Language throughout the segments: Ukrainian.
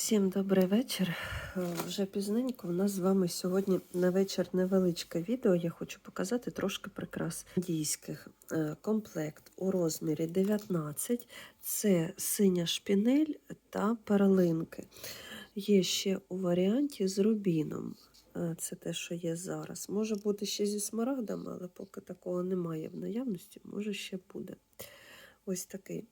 Всім добрий вечір. Е, Вже пізненько. У нас з вами сьогодні на вечір невеличке відео. Я хочу показати трошки прикрас індійських. Е, Комплект у розмірі 19. Це синя шпінель та перлинки. Є ще у варіанті з рубіном. Е, Це те, що є зараз. Може бути ще зі смарагдами, але поки такого немає в наявності, може ще буде. Ось такий.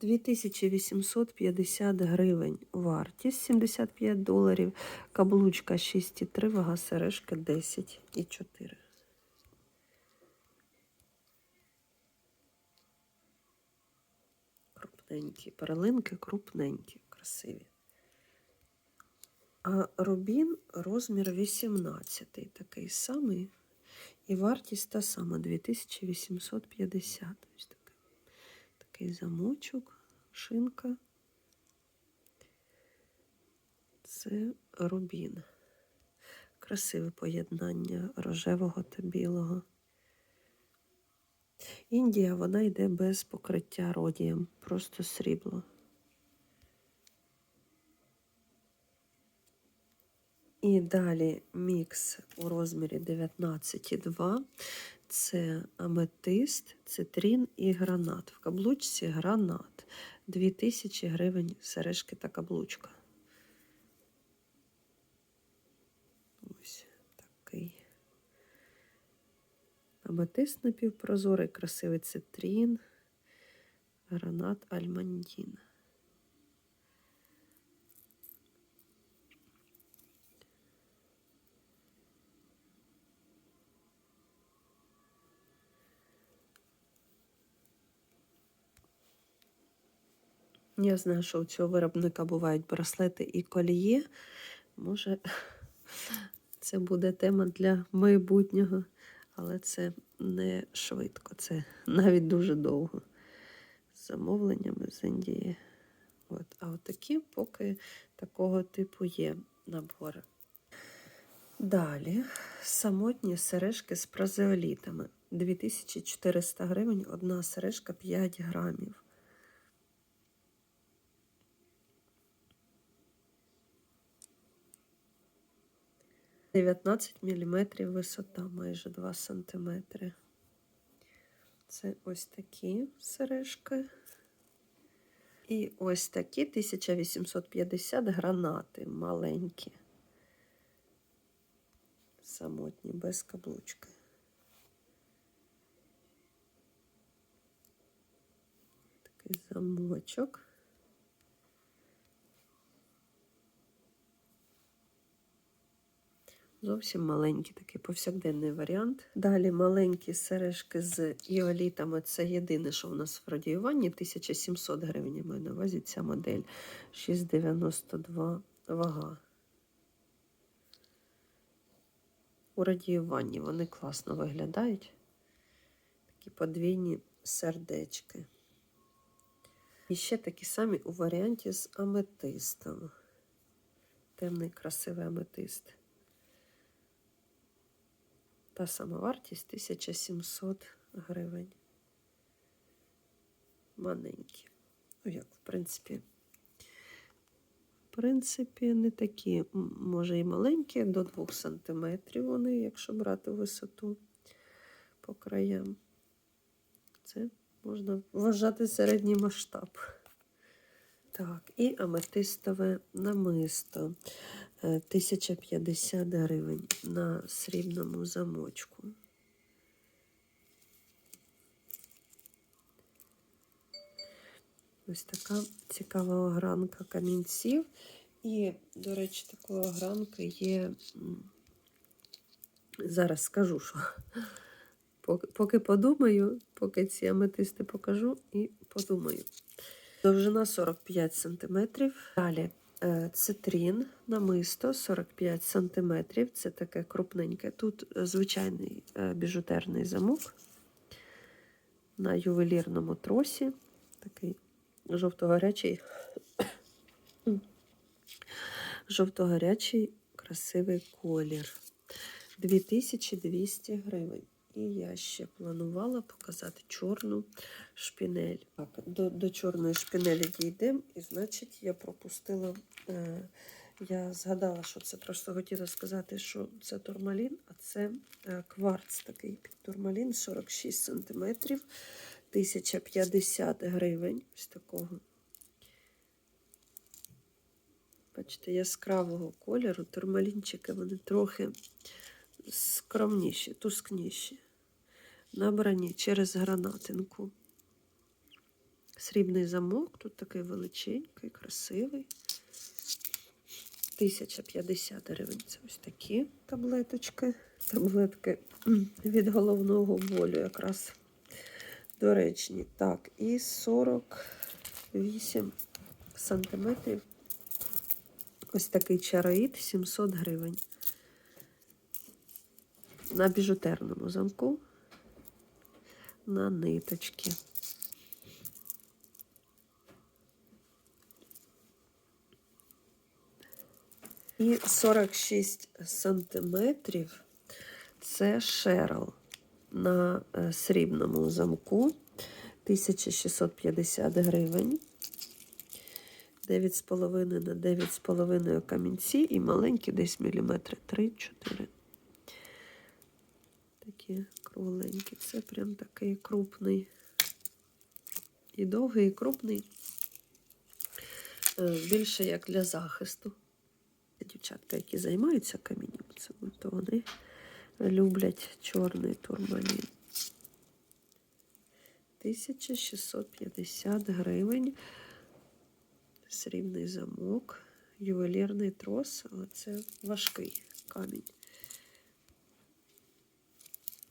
2850 гривень вартість 75 доларів, каблучка 6,3, вага сережки 10,4. Крупненькі, перлинки крупненькі, красиві. А рубін розмір 18, такий самий. І вартість та сама 2850. Ось такий, такий замочок шинка. Це рубін. Красиве поєднання рожевого та білого. Індія вона йде без покриття родієм, просто срібло. І далі мікс у розмірі 19,2. Це аметист, цитрін і гранат. В каблучці гранат. 2000 гривень сережки та каблучка. Ось такий. Аметист напівпрозорий, красивий цитрін, гранат альмандін. Я знаю, що у цього виробника бувають браслети і коліє. Може, це буде тема для майбутнього, але це не швидко, це навіть дуже довго. З замовленнями з Індії. От. А от поки такого типу є набори. Далі самотні сережки з празеолітами. 2400 гривень, одна сережка 5 грамів. Дев'ятнадцять міліметрів висота, майже 2 сантиметри. Це ось такі сережки. І ось такі 1850 гранати маленькі. Самотні, без каблучки. Такий замочок. Зовсім маленький такий повсякденний варіант. Далі маленькі сережки з іолітами. Це єдине, що в нас в радіюванні. 1700 гривень. Я маю на увазі ця модель 6,92 вага. У радіюванні вони класно виглядають. Такі подвійні сердечки. І ще такі самі у варіанті з аметистом. Темний красивий аметист. Та сама вартість 1700 гривень. Маленькі. Ну, як, в принципі, в принципі, не такі, може, і маленькі, до 2 см вони, якщо брати висоту по краям. Це можна вважати середній масштаб. Так, і аметистове намисто. 1050 гривень на срібному замочку. Ось така цікава огранка камінців. І, до речі, такої огранки є. Зараз скажу, що поки, подумаю, поки ці аметисти покажу і подумаю. Довжина 45 см. Далі цитрін намисто 45 см. Це таке крупненьке. Тут звичайний е, біжутерний замок на ювелірному тросі. Такий жовто-гарячий, жовто-гарячий красивий колір. 2200 гривень. І я ще планувала показати чорну шпінель. Так, до, до чорної шпінелі дійдемо, і значить я пропустила. Е, я згадала, що це просто хотіла сказати, що це турмалін, а це е, кварц такий турмалін 46 см, 1050 гривень. Ось такого. Бачите, яскравого кольору. Турмалінчики вони трохи скромніші, тускніші. Набрані через гранатинку. Срібний замок, тут такий величенький, красивий. 1050 гривень. Це ось такі таблеточки. Таблетки від головного болю якраз доречні. Так, і 48 сантиметрів. Ось такий чароїд 700 гривень. На біжутерному замку. На ниточки. І 46 сантиметрів це шерл на е, срібному замку 1650 гривень. 9,5 на 9,5 камінці і маленькі десь міліметри 3-4. Такі кругленькі. Це прям такий крупний. І довгий, і крупний. Е, Більше як для захисту. Дівчатка, які займаються камінням, то вони люблять чорний турмалін. 1650 гривень. Срібний замок, ювелірний трос, але це важкий камінь.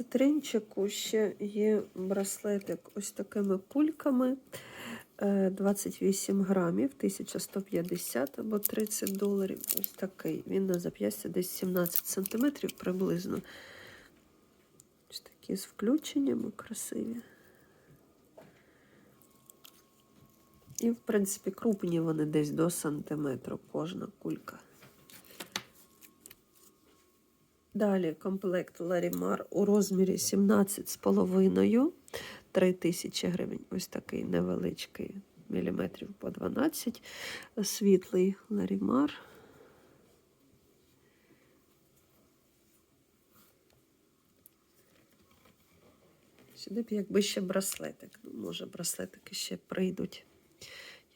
В тринчику ще є браслетик ось такими пульками. е, 28 грамів, 1150 або 30 доларів. Ось такий. Він на зап'ястя десь 17 сантиметрів приблизно. Ось такі з включеннями красиві. І, в принципі, крупні вони десь до сантиметру кожна кулька. Далі комплект Ларімар у розмірі 17,5 3 тисячі гривень. Ось такий невеличкий міліметрів по 12. Світлий Ларімар. Сюди б якби ще браслетик. Ну, може, браслетики ще прийдуть,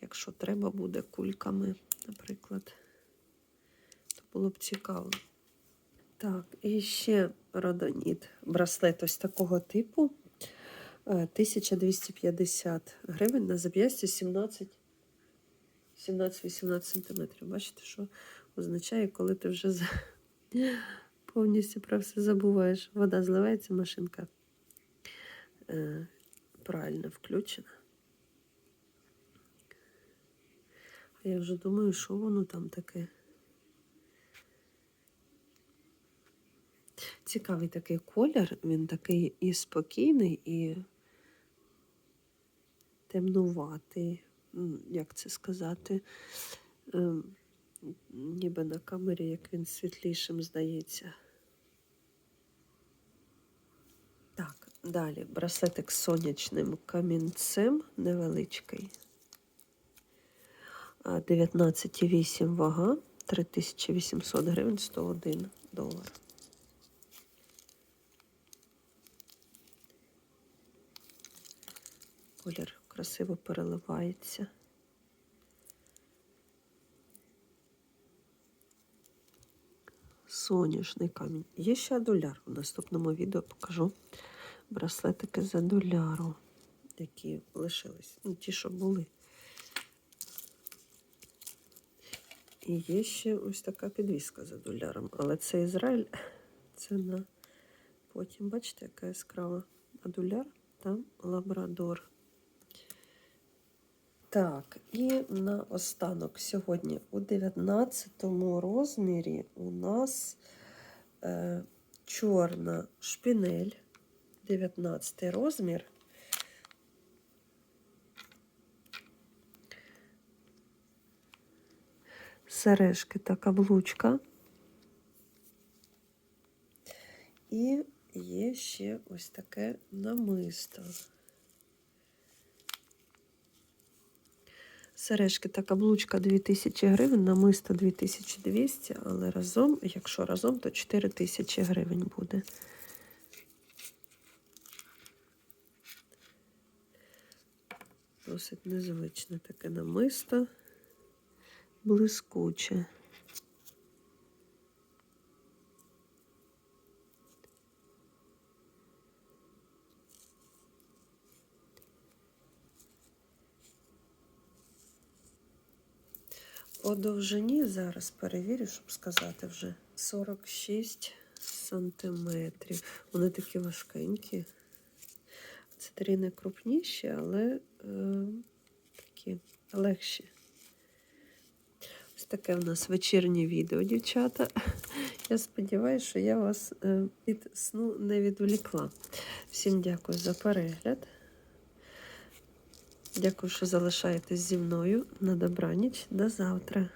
якщо треба буде кульками, наприклад. То було б цікаво. Так, і ще родоніт. Браслет ось такого типу. Е, 1250 гривень на зап'ясті 17 17-18 сантиметрів. Бачите, що означає, коли ти вже за... повністю про все забуваєш. Вода зливається, машинка е, правильно включена. А я вже думаю, що воно там таке. Цікавий такий колір, він такий і спокійний, і темнуватий, як це сказати, Ем, ніби на камері, як він світлішим здається. Так, далі браслетик з сонячним камінцем невеличкий. 19,8 вага, 3800 гривень, 101 долар. Колір красиво переливається. Соняшний камінь. Є ще адуляр. В наступному відео покажу браслетики з адуляру, які лишились. Ну, ті, що були. І є ще ось така підвіска з адуляром. Але це Ізраїль, це на потім, бачите, яка яскрава адуляр, там лабрадор. Так, і на останок сьогодні у 19 розмірі у нас е, чорна шпінель, 19 розмір. Сережки та каблучка. І є ще ось таке намисто. Сережки та каблучка 2000 гривень, намисто 2200, але разом, якщо разом, то 4000 гривень буде. Досить незвичне таке намисто, блискуче. По довжині зараз перевірю, щоб сказати вже 46 сантиметрів. Вони такі важкенькі. Це три крупніші, але е, такі легші. Ось таке в нас вечірнє відео, дівчата. Я сподіваюся, що я вас е, від сну не відволікла. Всім дякую за перегляд. Дякую, що залишаєтесь зі мною. На добраніч. До завтра.